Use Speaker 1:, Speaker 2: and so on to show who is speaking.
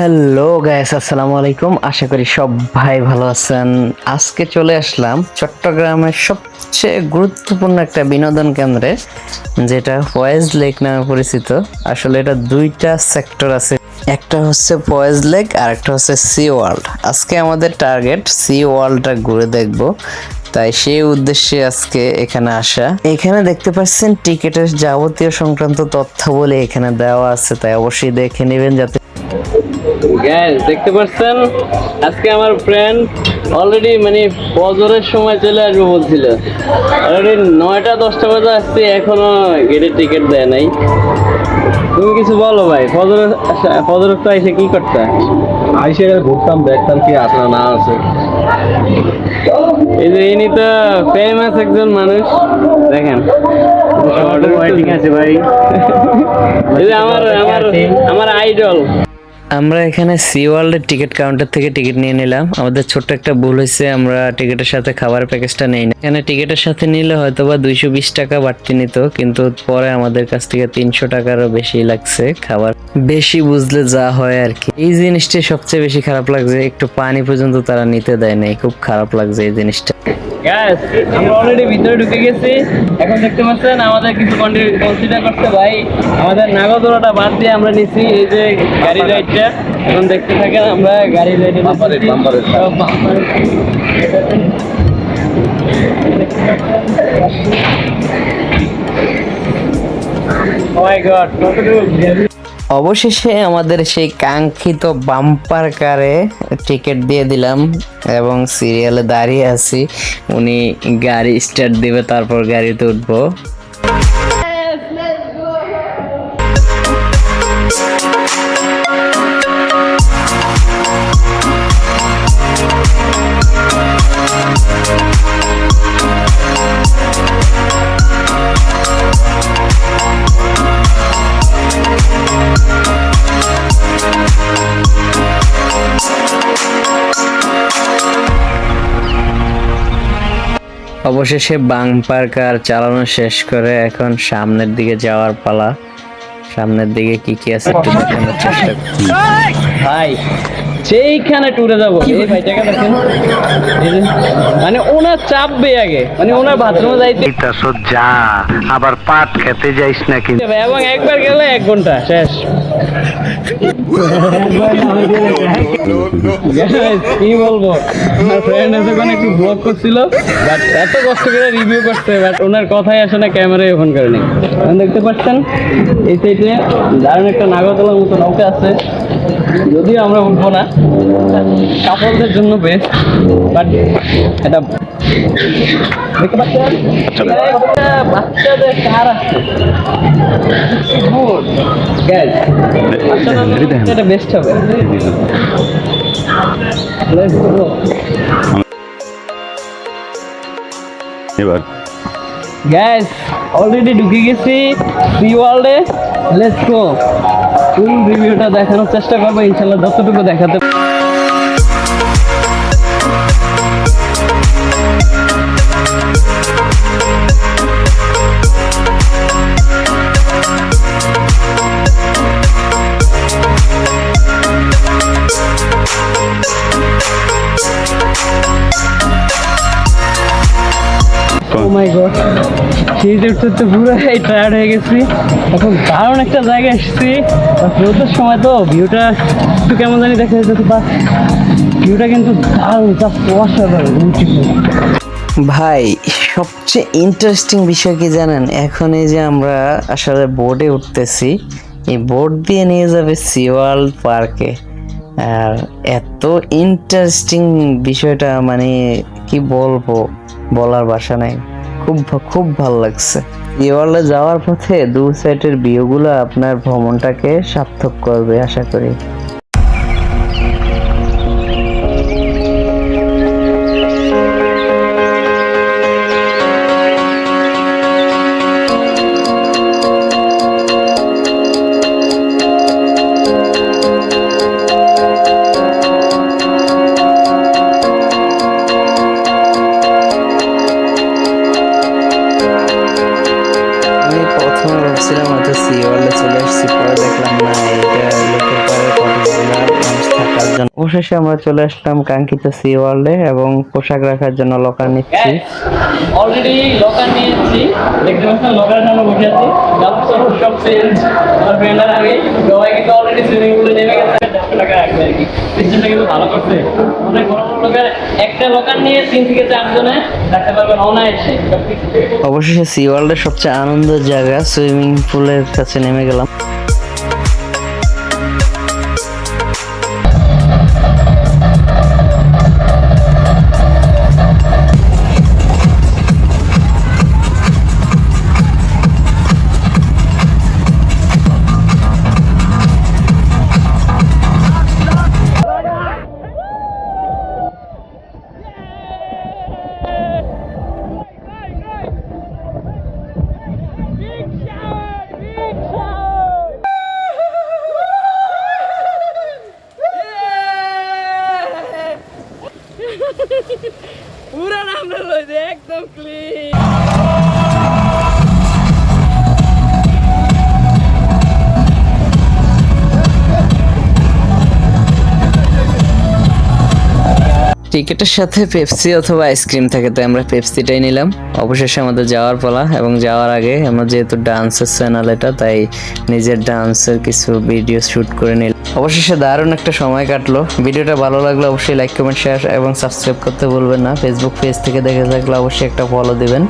Speaker 1: Hello guys আসসালামু আলাইকুম। আশা করি সব ভাই ভালো আছেন। আজকে চলে আসলাম চট্টগ্রামের সবচেয়ে গুরুত্বপূর্ণ একটা বিনোদন কেন্দ্রে, যেটা ফয়েজ লেক নামে পরিচিত। আসলে এটা দুইটা সেক্টর আছে। একটা হচ্ছে ফয়েজ লেক আর একটা হচ্ছে সি ওয়ার্ল্ড আজকে আমাদের টার্গেট সি ওয়ার্ল্ডটা ঘুরে দেখব। তাই সেই উদ্দেশ্যে আজকে এখানে আসা। এখানে দেখতে পাচ্ছেন টিকিটের যাবতীয় সংক্রান্ত তথ্যাবলী এখানে দেওয়া আছে, তাই অবশ্যই দেখে নেবেন যাতে
Speaker 2: গ্যাস দেখতে পাচ্ছেন? আজকে আমার ফ্রেন্ড অলরেডি মানে ফজরের সময় চলে আসবে বলছিল। অলরেডি নয়টা দশটা বাজে আসছে এখনও গেটের টিকিট দেয় নাই। তুমি কিছু বলো ভাই ফজর ফজর তো এসে কি করতে?
Speaker 3: আইসে ঘুরতাম দেখতাম কি আছে না আছে
Speaker 2: এই যে ইনি তো ফেমাস একজন মানুষ। দেখেন।
Speaker 3: ঠিক আছে ভাই।
Speaker 2: এই যে আমার আমার আমার আইডল
Speaker 1: আমরা এখানে সি ওয়ার্ল্ডের টিকিট কাউন্টার থেকে টিকিট নিয়ে নিলাম। আমাদের ছোট্ট একটা ভুল হয়েছে, আমরা টিকিটের সাথে খাবার প্যাকেজটা নেই না। এখানে টিকিটের সাথে নিলে হয়তো বা দুইশো বিশ টাকা বাড়তি নিত, কিন্তু পরে আমাদের কাছ থেকে তিনশো টাকারও বেশি লাগছে খাবার। বেশি বুঝলে যা হয় আর কি। এই জিনিসটা সবচেয়ে বেশি খারাপ লাগছে, একটু পানি পর্যন্ত তারা নিতে দেয় নাই, খুব খারাপ লাগছে এই জিনিসটা।
Speaker 2: গ্যাস আমরা অলরেডি ভিতরে ঢুকে গেছি। এখন দেখতে পাচ্ছেন আমাদের কিছু কনসিডার করতে ভাই। আমাদের নাগরদোলাটা বাদ দিয়ে আমরা নিছি এই যে গাড়ি রাইডটা এখন দেখতে থাকেন আমরা গাড়ি রাইডে
Speaker 3: ride, bumper ride.
Speaker 1: অবশেষে আমাদের সেই কাঙ্ক্ষিত বাম্পার কারে টিকিট দিয়ে দিলাম এবং সিরিয়ালে দাঁড়িয়ে আছি। উনি গাড়ি স্টার্ট দিবে, তারপর গাড়িতে উঠবো। অবশেষে বাংপার কার চালানো শেষ করে এখন সামনের দিকে যাওয়ার পালা। সামনের দিকে কি কি আছে একটু দেখানোর চেষ্টা করি।
Speaker 2: ভাই সেইখানে টুরে যাব। এই ভাইটাকে দেখেন। মানে ওনার চাপবে আগে। মানে ওনার বাথরুমে যাইতে
Speaker 4: যা আবার পাট খেতে যাইস না কিন্তু।
Speaker 2: এবং একবার গেলে এক ঘণ্টা শেষ। কি বলব? আমার ফ্রেন্ড এতক্ষণ একটু ব্লগ করছিল বাট এত কষ্ট করে রিভিউ করতে বাট ওনার কথাই আসে না ক্যামেরায় ওপেন করেনি এখন দেখতে পাচ্ছেন এই সাইডে দারুণ একটা নাগরদোলার মতো নৌকা আছে। যদিও আমরা উঠবো না কাপড়দের জন্য বেস্ট বাট এটা দেখতে পাচ্ছেন বাচ্চাদের কার আছে। এটা বেস্ট হবে।
Speaker 3: এবার।
Speaker 2: গ্যাস অলরেডি ঢুকে গেছি। সি ওয়ার্ল্ডে লেটস গো ফুল রিভিউটা দেখানোর চেষ্টা করব ইনশাল্লাহ যতটুকু দেখাতে উঠতে পুরো হয়ে গেছি। এখন দারুণ একটা সময় তো ভিউটা একটু কেমন জানি ভিউটা কিন্তু
Speaker 1: ভাই, সবচেয়ে ইন্টারেস্টিং বিষয় কি জানেন? এখন এই যে আমরা আসলে বোর্ডে উঠতেছি। এই বোর্ড দিয়ে নিয়ে যাবে সিওয়াল পার্কে আর এত ইন্টারেস্টিং বিষয়টা মানে কি বলব? বলার ভাষা নাই। খুব খুব ভালো লাগছে। সিওয়ালে যাওয়ার পথে দু সাইডের ভিউগুলো আপনার ভ্রমণটাকে সার্থক করবে, আশা করি। অবশেষে আমরা চলে আসলাম কাঙ্ক্ষিত সি ওয়ার্ল্ডে এবং পোশাক রাখার জন্য লকার নিচ্ছি।
Speaker 2: অলরেডি লকার নিয়েছি। দেখতে পাচ্ছেন লকারের সামনে বসে আছি। গামছা সব চেঞ্জ আমার ফ্রেন্ডের আগে। সবাই কিন্তু অলরেডি সুইমিং পুলে নেমে গেছে। টাকা রাখবে আর কি। সিস্টেমটা কিন্তু ভালো করছে। অনেক বড় বড় লোকের একটা লকার নিয়ে তিন থেকে চারজনে রাখতে পারবেন অনায়াসে।
Speaker 1: অবশেষে সি ওয়ার্ল্ডের সবচেয়ে আনন্দের জায়গা সুইমিং পুলের কাছে নেমে গেলাম। টিকেটের সাথে পেপসি অথবা আইসক্রিম থাকে, তাই আমরা পেপসিটাই নিলাম। অবশেষে আমাদের যাওয়ার পালা, এবং যাওয়ার আগে আমরা যেহেতু ডান্সের চ্যানেল এটা, তাই নিজের ডান্সের কিছু ভিডিও শ্যুট করে নিল অবশেষে দারুণ একটা সময় কাটলো। ভিডিওটা ভালো লাগলে অবশ্যই লাইক, কমেন্ট শেয়ার এবং সাবস্ক্রাইব করতে ভুলবেন না। ফেসবুক পেজ থেকে দেখে থাকলে অবশ্যই একটা ফলো দিবেন।